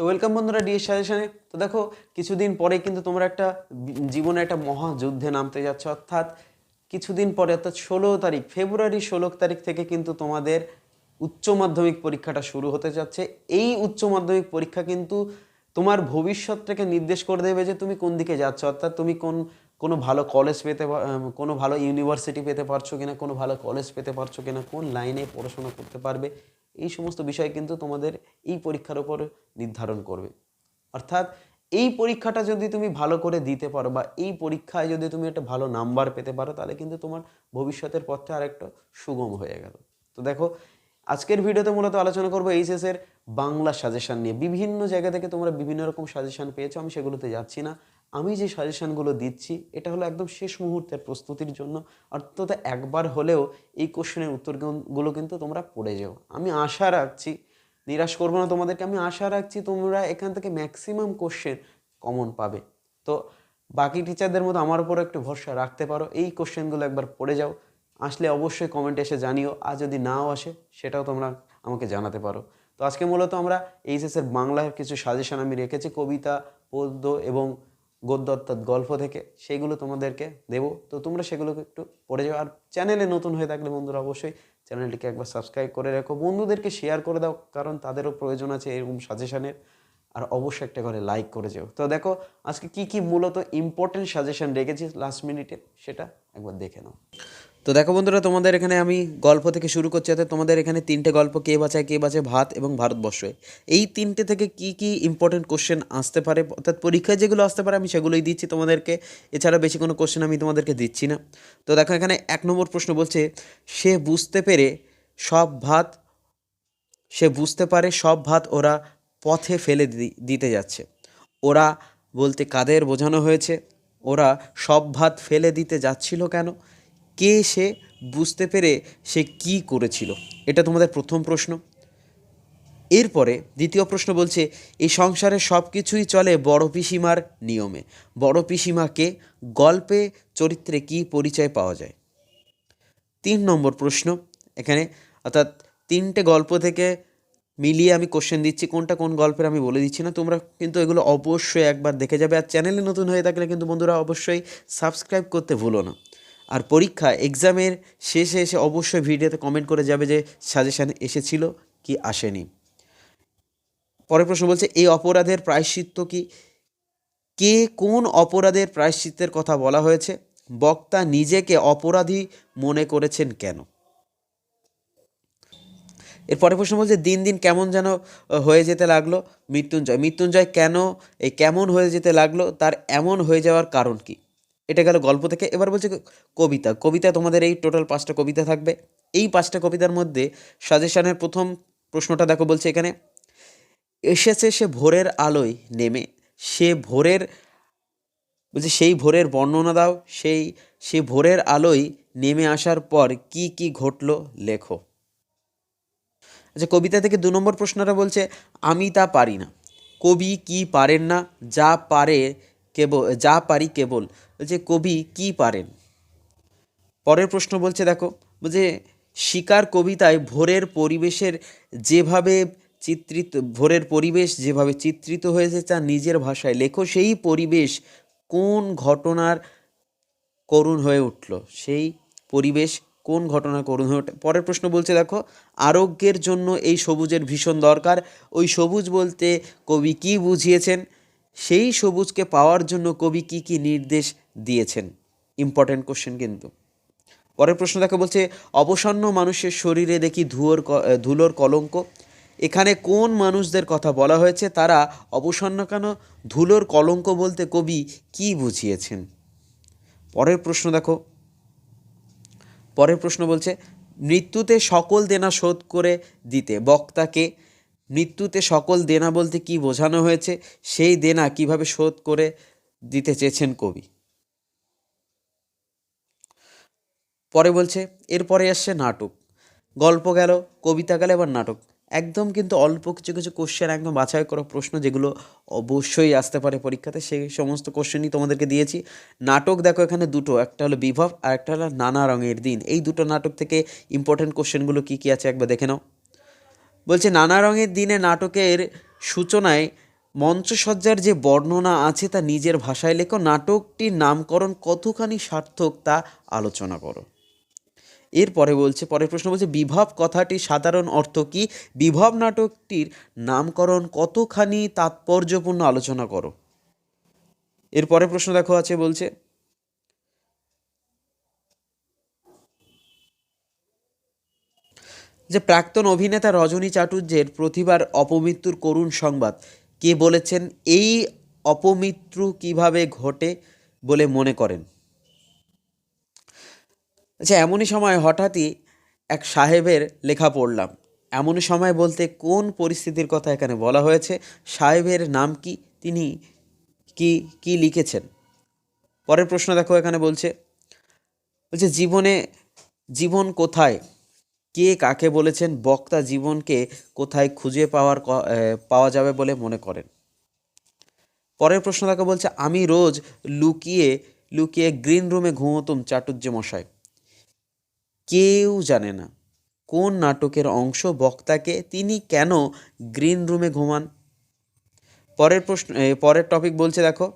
তো ওয়েলকাম বন্ধুরা ডিএস সাজেশনে তো দেখো, কিছুদিন পরে কিন্তু তোমরা একটা জীবনে একটা মহাযুদ্ধে নামতে যাচ্ছ। অর্থাৎ কিছুদিন পরে, অর্থাৎ ষোলো তারিখ, ফেব্রুয়ারি ষোলো তারিখ থেকে কিন্তু তোমাদের উচ্চ মাধ্যমিক পরীক্ষাটা শুরু হতে যাচ্ছে। এই উচ্চ মাধ্যমিক পরীক্ষা কিন্তু তোমার ভবিষ্যৎটাকে নির্দেশ করে দেবে যে তুমি কোন দিকে যাচ্ছ। অর্থাৎ তুমি কোন, কোনো ভালো কলেজ পেতে কোনো ভালো ইউনিভার্সিটি পেতে পারছ কিনা, কোনো ভালো কলেজ পেতে পারছ কিনা, কোন লাইনে পড়াশোনা করতে পারবে। এই সমস্ত বিষয় কিন্তু তোমাদের এই পরীক্ষার উপর নির্ধারণ করবে। অর্থাৎ এই পরীক্ষাটা যদি তুমি ভালো করে দিতে পারো বা এই পরীক্ষায় যদি তুমি একটা ভালো নাম্বার পেতে পারো, তাহলে কিন্তু তোমার ভবিষ্যতের পথটা আরেকটা সুগম হয়ে গেল। তো দেখো, আজকের ভিডিওতে মূলত আলোচনা করব এইচএস এর বাংলা সাজেশন নিয়ে। বিভিন্ন জায়গা থেকে তোমরা বিভিন্ন রকম সাজেশন পেয়েছ, আমি সেগুলোতে যাচ্ছি না। আমি যে সাজেশনগুলো দিচ্ছি, এটা হলো একদম শেষ মুহূর্তের প্রস্তুতির জন্য। অর্থাৎ একবার হলেও এই কোশ্চেনের উত্তরগুলো কিন্তু তোমরা পড়ে যাও। আমি আশা রাখছি, নিরাশ করব না তোমাদেরকে, আমি আশা রাখছি তোমরা এখান থেকে ম্যাক্সিমাম কোশ্চেন কমন পাবে। তো বাকি টিচারদের মতো আমার উপর একটু ভরসা রাখতে পারো। এই কোশ্চেনগুলো একবার পড়ে যাও। আসলে অবশ্যই কমেন্টে এসে জানিও। আর যদি নাও আসে, সেটাও তোমরা আমাকে জানাতে পারো। তো আজকে মূলত আমরা এইচএসের বাংলার কিছু সাজেশন আমি রেখেছি। কবিতা, পদ্য এবং গদ্য অর্থাৎ গল্প থেকে সেইগুলো তোমাদেরকে দেব। তো তোমরা সেগুলোকে একটু পড়ে যাও। আর চ্যানেলে নতুন হয়ে থাকলে বন্ধুরা অবশ্যই চ্যানেলটিকে একবার সাবস্ক্রাইব করে রাখো। বন্ধুদেরকে শেয়ার করে দাও, কারণ তাদেরও প্রয়োজন আছে এরকম সাজেশানের আর অবশ্যই একটা করে লাইক করে যাও। তো দেখো, আজকে কি কি মূলত ইম্পর্টেন্ট সাজেশন রেখেছি লাস্ট মিনিটে সেটা একবার দেখে নাও। তো দেখো বন্ধুরা, তোমাদের এখানে আমি গল্প থেকে শুরু করছি, অর্থাৎ তোমাদের এখানে তিনটে গল্প, কে বাঁচায়, কে বাঁচে ভাত এবং ভারতবর্ষে। এই তিনটে থেকে কি কি ইম্পর্টেন্ট কোশ্চেন আসতে পারে, অর্থাৎ পরীক্ষায় যেগুলো আসতে পারে আমি সেগুলোই দিচ্ছি তোমাদেরকে। এছাড়া বেশি কোনো কোশ্চেন আমি তোমাদেরকে দিচ্ছি না। তো দেখো এখানে এক নম্বর প্রশ্ন বলছে, সে বুঝতে পেরে সব ভাত, সে বুঝতে পারে সব ভাত ওরা পথে ফেলে দিতে যাচ্ছে। ওরা বলতে কাদের বোঝানো হয়েছে? ওরা সব ভাত ফেলে দিতে যাচ্ছিল কেন? কে সে বুঝতে পেরে সে কি করেছিল? এটা তোমাদের প্রথম প্রশ্ন। এরপরে দ্বিতীয় প্রশ্ন বলছে, এই সংসারে সব কিছুই চলে বড় পিসিমার নিয়মে। বড় পিসিমাকে গল্পে, চরিত্রে কি পরিচয় পাওয়া যায়? তিন নম্বর প্রশ্ন, এখানে অর্থাৎ তিনটে গল্প থেকে মিলিয়ে আমি কোশ্চেন দিচ্ছি, কোনটা কোন গল্পের আমি বলে দিচ্ছি না, তোমরা কিন্তু এগুলো অবশ্যই একবার দেখে যাবে। আর চ্যানেলে নতুন হয়ে থাকলে কিন্তু বন্ধুরা অবশ্যই সাবস্ক্রাইব করতে ভুলো না। আর পরীক্ষা এক্সামের শেষে এসে অবশ্যই ভিডিওতে কমেন্ট করে যাবে যে সাজেশান এসেছিল কি আসেনি। পরের প্রশ্ন বলছে, এই অপরাধের প্রায়শ্চিত্ত কি? কে কোন অপরাধের প্রায়শ্চিত্তের কথা বলা হয়েছে? বক্তা নিজেকে অপরাধী মনে করেছেন কেন? এর পরের প্রশ্ন বলছে, দিন দিন কেমন যেন হয়ে যেতে লাগল মৃত্যুঞ্জয়। মৃত্যুঞ্জয় কেন, এই কেমন হয়ে যেতে লাগল, তার এমন হয়ে যাওয়ার কারণ কি? এটা গেল গল্প থেকে। এবার বলছে কবিতা। কবিতা তোমাদের এই টোটাল পাঁচটা কবিতা থাকবে। এই পাঁচটা কবিতার মধ্যে সাজেশনের প্রথম প্রশ্নটা দেখো বলছে এখানে, এসেছে সে ভোরের আলোয় নেমে। সে ভোরের বলছে, সেই ভোরের বর্ণনা দাও। সেই, সে ভোরের আলোয় নেমে আসার পর কি কি ঘটলো লেখো। আচ্ছা কবিতা থেকে দু নম্বর প্রশ্নটা বলছে, আমি তা পারি না। কবি কি পারেন না? যা পারে কেবল, যা পারি কেবল বলছে কবি কি পারেন? পরের প্রশ্ন বলছে, দেখো, যে শিকার কবিতায় ভোরের পরিবেশের যেভাবে চিত্রিত, ভোরের পরিবেশ যেভাবে চিত্রিত হয়েছে তা নিজের ভাষায় লেখো, সেই পরিবেশ কোন ঘটনার করুণ হয়ে উঠল? সেই পরিবেশ কোন ঘটনা করুণ হয়ে ওঠে পরের প্রশ্ন বলছে, দেখো, আরোগ্যের জন্য এই সবুজের ভীষণ দরকার। ওই সবুজ বলতে কবি কি বুঝিয়েছেন? সেই সবুজকে পাওয়ার জন্য কবি কি কি নির্দেশ দিয়েছেন? ইম্পর্ট্যান্ট কোশ্চেন কিন্তু। পরের প্রশ্ন দেখো বলছে, অবসন্ন মানুষের শরীরে দেখি ধুয়োর ধুলোর কলঙ্ক। এখানে কোন মানুষদের কথা বলা হয়েছে? তারা অবসন্ন কেন? ধুলোর কলঙ্ক বলতে কবি কি বুঝিয়েছেন? পরের প্রশ্ন দেখো। পরের প্রশ্ন বলছে, মৃত্যুতে সকল দেনা শোধ করে দিতে বক্তাকে মৃত্যুতে সকল দেনা বলতে কি বোঝানো হয়েছে? সেই দেনা কীভাবে শোধ করে দিতে চেয়েছেন কবি? পরে বলছে, এরপরে আসছে নাটক। গল্প গেল, কবিতা গেল, এবার নাটক। একদম কিন্তু অল্প কিছু কিছু কোশ্চেন একদম বাছাই করা প্রশ্ন যেগুলো অবশ্যই আসতে পারে পরীক্ষাতে। সেই সমস্ত কোশ্চেনই তোমাদেরকে দিয়েছি। নাটক দেখো এখানে দুটো, একটা হলো বিভব আর একটা হলো নানা রঙের দিন। এই দুটো নাটক থেকে ইম্পর্টেন্ট কোশ্চেনগুলো কী কী আছে একবার দেখে নাও। বলছে, নানা রঙের দিনে নাটকের সূচনায় মঞ্চসজ্জার যে বর্ণনা আছে তা নিজের ভাষায় লেখো। নাটকটির নামকরণ কতখানি সার্থক তা আলোচনা করো। এরপরে বলছে, পরের প্রশ্ন বলছে, বিভব কথাটির সাধারণ অর্থ কি? বিভব নাটকটির নামকরণ কতখানি তাৎপর্যপূর্ণ আলোচনা করো? এরপরে প্রশ্ন দেখো আছে, বলছে যে প্রাক্তন অভিনেতা রজনী চাটুর্যের প্রতিবার অপমৃত্যুর করুণ সংবাদ। কে বলেছেন, এই অপমৃত্যু কীভাবে ঘটে বলে মনে করেন? আচ্ছা এমনই সময় হঠাৎই এক সাহেবের লেখা পড়লাম। এমনই সময় বলতে কোন পরিস্থিতির কথা এখানে বলা হয়েছে? সাহেবের নাম কি? তিনি কি কি লিখেছেন? পরের প্রশ্ন দেখো, এখানে বলছে বলছে, জীবনে, জীবন কোথায়? কে কাকে বলেছেন, বক্তা জীবনকে কোথায় খুঁজে পাওয়ার পাওয়া যাবে বলে মনে করেন? পরের প্রশ্ন দেখো বলছে, আমি রোজ লুকিয়ে লুকিয়ে গ্রিন রুমে ঘুমোতুম চাটুর্য মশাই। কেউ জানে না কোন নাটকের অংশ বক্তাকে তিনি কেন গ্রিন রুমে ঘুমান? পরের প্রশ্ন পরের টপিক বলছে, দেখো,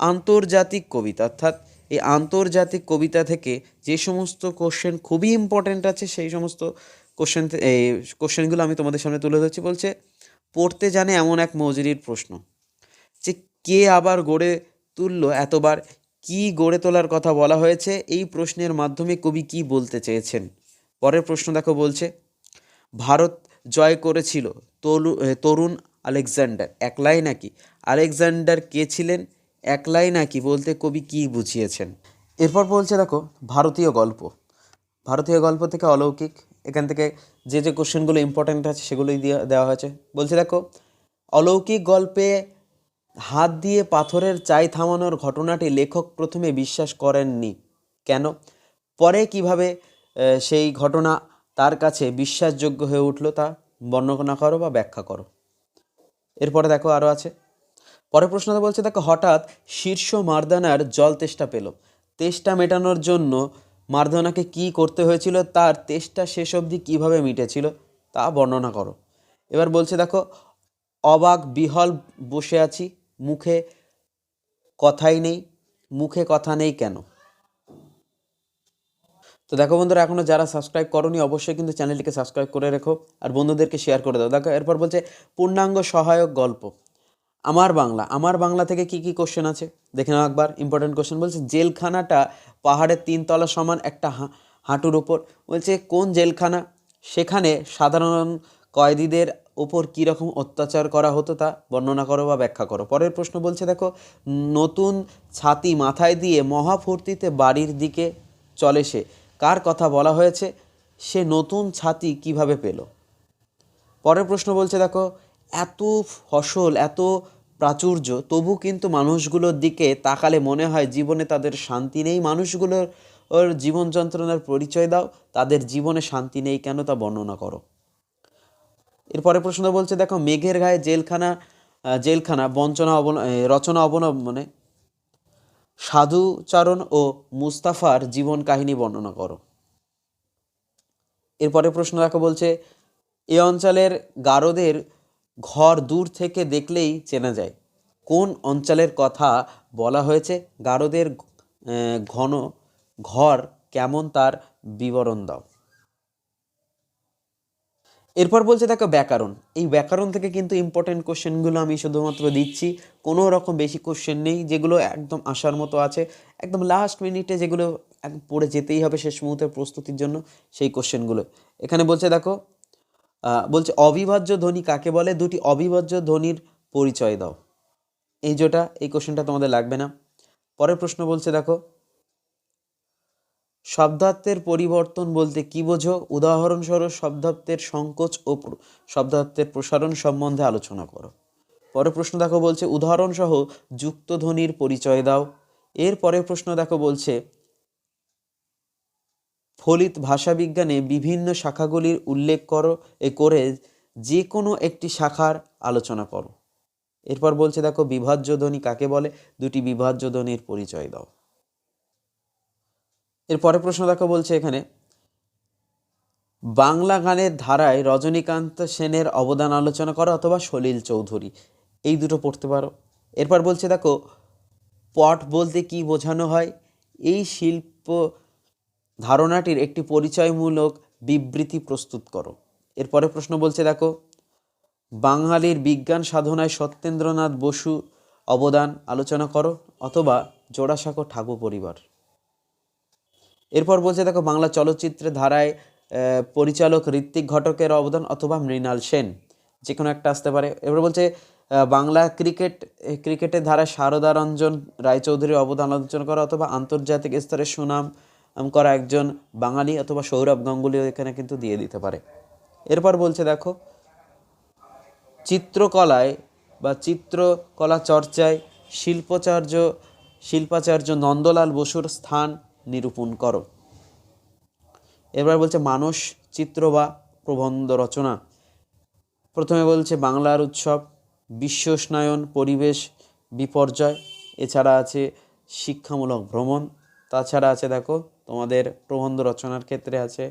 আন্তর্জাতিক কবিতা, অর্থাৎ এই আন্তর্জাতিক কবিতা থেকে যে সমস্ত কোশ্চেন খুবই ইম্পর্ট্যান্ট আছে, সেই সমস্ত কোশ্চেন এই কোশ্চেনগুলো আমি তোমাদের সামনে তুলে ধরছি। বলছে, পড়তে জানে এমন এক মজুরির প্রশ্ন, যে কে আবার গড়ে তুললো এতবার, কি গড়ে তোলার কথা বলা হয়েছে, এই প্রশ্নের মাধ্যমে কবি কি বলতে চেয়েছেন? পরের প্রশ্ন দেখো বলছে, ভারত জয় করেছিল তরু তরুণ আলেকজান্ডার, একলাই নাকি? আলেকজান্ডার কে ছিলেন? একলাই নাকি বলতে কবি কি বুঝিয়েছেন? এরপর বলছে, দেখো, ভারতীয় গল্প। ভারতীয় গল্প থেকে অলৌকিক। এখান থেকে যে যে কোশ্চেনগুলো ইম্পর্ট্যান্ট আছে সেগুলোই দিয়ে দেওয়া হয়েছে। বলছে, দেখো, অলৌকিক গল্পে হাত দিয়ে পাথরের চাই থামানোর ঘটনাটি লেখক প্রথমে বিশ্বাস করেননি। কেন? পরে কীভাবে সেই ঘটনা তার কাছে বিশ্বাসযোগ্য হয়ে উঠল তা বর্ণনা করো বা ব্যাখ্যা করো। এরপরে দেখো আরও আছে। পরের প্রশ্নটা বলছে, দেখো, হঠাৎ শীর্ষ মারদানার জল তেষ্টা পেল। তেষ্টা মেটানোর জন্য মারদানাকে কি করতে হয়েছিল, তার তেষ্টা শেষ অবধি কীভাবে মিটেছিল, তা বর্ণনা করো। এবার বলছে, দেখো, অবাক বিহল বসে আছি, মুখে কথাই নেই, মুখে কথা নেই কেন? তো দেখো বন্ধুরা, এখনও যারা সাবস্ক্রাইব করনি, অবশ্যই কিন্তু চ্যানেলটিকে সাবস্ক্রাইব করে রেখো, আর বন্ধুদেরকে শেয়ার করে দাও। দেখো, এরপর বলছে, পূর্ণাঙ্গ সহায়ক গল্প। আমার বাংলা আমার বাংলা থেকে কি কি কোশ্চেন আছে? দেখে নাও একবার ইম্পর্টেন্ট কোশ্চেন বলছে, জেলখানাটা পাহাড়ের তিনতলা সমান একটা হাঁটুর ওপর বলছে, কোন জেলখানা? সেখানে সাধারণ কয়েদিদের ওপর কীরকম অত্যাচার করা হতো তা বর্ণনা করো বা ব্যাখ্যা করো। পরের প্রশ্ন বলছে, দেখো, নতুন ছাতি মাথায় দিয়ে মহাফূর্তিতে বাড়ির দিকে চলে সে। কার কথা বলা হয়েছে? সে নতুন ছাতি কীভাবে পেল? পরের প্রশ্ন বলছে, দেখো এত ফসল, এত প্রাচুর্য, তবু কিন্তু মানুষগুলোর দিকে তাকালে মনে হয় জীবনে তাদের শান্তি নেই। মানুষগুলোর ওর জীবন যন্ত্রণার পরিচয় দাও, তাদের জীবনে শান্তি নেই, কেন তা বর্ণনা করো? এরপরে প্রশ্ন বলছে, দেখো, মেঘের গায়ে জেলখানা জেলখানা, বঞ্চনা অবন রচনা অবলম্বনে সাধুচারণ ও মুস্তাফার জীবন কাহিনী বর্ণনা করো। এরপরে প্রশ্ন দেখো বলছে, এ অঞ্চলের গারদের ঘর দূর থেকে দেখলেই চেনা যায়। কোন অঞ্চলের কথা বলা হয়েছে? গারদের ঘন ঘর কেমন তার বিবরণ দাও। এরপর বলছে দেখো ব্যাকরণ। এই ব্যাকরণ থেকে কিন্তু ইম্পর্টেন্ট কোশ্চেনগুলো আমি শুধুমাত্র দিচ্ছি। কোনো রকম বেশি কোশ্চেন নেই, যেগুলো একদম আসার মতো আছে। একদম লাস্ট মিনিটে যেগুলো পড়ে যেতেই হবে শেষ মুহূর্তের প্রস্তুতির জন্য সেই কোশ্চেনগুলো এখানে বলছে দেখো বলছে, অবিভাজ্য ধ্বনি কাকে বলে? দুটি অবিভাজ্য ধ্বনির পরিচয় দাও। এই যেটা এই কোশ্চেনটা তোমাদের লাগবে না। পরের প্রশ্ন বলছে, দেখো, শব্দার্থের পরিবর্তন বলতে কি বোঝো? উদাহরণস্বরূপ, শব্দার্থের সংকোচ ও শব্দার্থের প্রসারণ সম্বন্ধে আলোচনা করো। পরের প্রশ্ন, দেখো, বলছে, উদাহরণসহ যুক্ত ধ্বনির পরিচয় দাও। এর পরের প্রশ্ন, দেখো, বলছে ফলিত ভাষাবিজ্ঞানে বিভিন্ন শাখাগুলির উল্লেখ করো এ করে যে কোনো একটি শাখার আলোচনা করো। এরপর বলছে দেখো বিভাজ্য ধ্বনি কাকে বলে? দুটি বিভাজ্য ধ্বনির পরিচয় দাও। এরপরে প্রশ্ন দেখো, বলছে এখানে, বাংলা গানের ধারায় রজনীকান্ত সেনের অবদান আলোচনা করো অথবা সলিল চৌধুরী, এই দুটো পড়তে পারো। এরপর বলছে দেখো, পট বলতে কি বোঝানো হয়? এই শিল্প ধারণাটির একটি পরিচয়মূলক বিবৃতি প্রস্তুত করো। এরপরে প্রশ্ন বলছে, দেখো, বাঙালির বিজ্ঞান সাধনায় সত্যেন্দ্রনাথ বসু অবদান আলোচনা করো অথবা জোড়াসাঁকো ঠাকুর পরিবার। এরপর বলছে, দেখো, বাংলা চলচ্চিত্রের ধারায় পরিচালক ঋত্বিক ঘটকের অবদান অথবা মৃণাল সেন যে কোনো একটা আসতে পারে। এবার বলছে বাংলা ক্রিকেট ক্রিকেটের ধারায় শারদা রঞ্জন রায়চৌধুরীর অবদান আলোচনা করা অথবা আন্তর্জাতিক স্তরে সুনাম করা একজন বাঙালি অথবা সৌরভ গাঙ্গুলিও এখানে কিন্তু দিয়ে দিতে পারে। এরপর বলছে, দেখো, চিত্রকলায় বা চিত্রকলা চর্চায় শিল্পাচার্য শিল্পাচার্য নন্দলাল বসুর স্থান নিরূপণ করো। এবার বলছে, মানস চিত্র বা প্রবন্ধ রচনা। প্রথমে বলছে, বাংলার উৎসব বিশ্বস্নায়ন পরিবেশ বিপর্যয়। এছাড়া আছে, শিক্ষামূলক ভ্রমণ। তাছাড়া আছে, দেখো তোমাদের প্রবন্ধ রচনার ক্ষেত্রে আছে।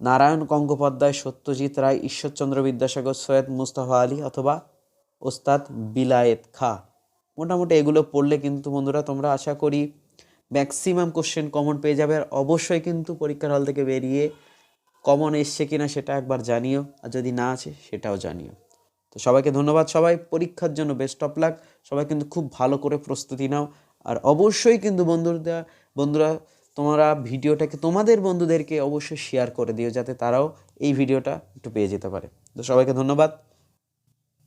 নারায়ণ গঙ্গোপাধ্যায়, সত্যজিৎ রায়, ঈশ্বরচন্দ্র বিদ্যাসাগর, সৈয়দ মুস্তাফা আলী অথবা ওস্তাদ বিলায়েত খা। মোটামুটি এগুলো পড়লে কিন্তু বন্ধুরা তোমরা আশা করি ম্যাক্সিমাম কোশ্চেন কমন পেয়ে যাবে। আর অবশ্যই কিন্তু পরীক্ষার হল থেকে বেরিয়ে কমন এসছে কিনা সেটা একবার জানিও। আর যদি না আছে, সেটাও জানিও। তো সবাইকে ধন্যবাদ সবাই। পরীক্ষার জন্য বেস্ট অফ লাক সবাই কিন্তু খুব ভালো করে প্রস্তুতি নাও। আর অবশ্যই কিন্তু বন্ধুরা বন্ধুরা তোমরা ভিডিওটাকে তোমাদের বন্ধুদেরকে অবশ্যই শেয়ার করে দিও যাতে তারাও এই ভিডিওটা একটু পেয়ে যেতে পারে। তো সবাইকে ধন্যবাদ।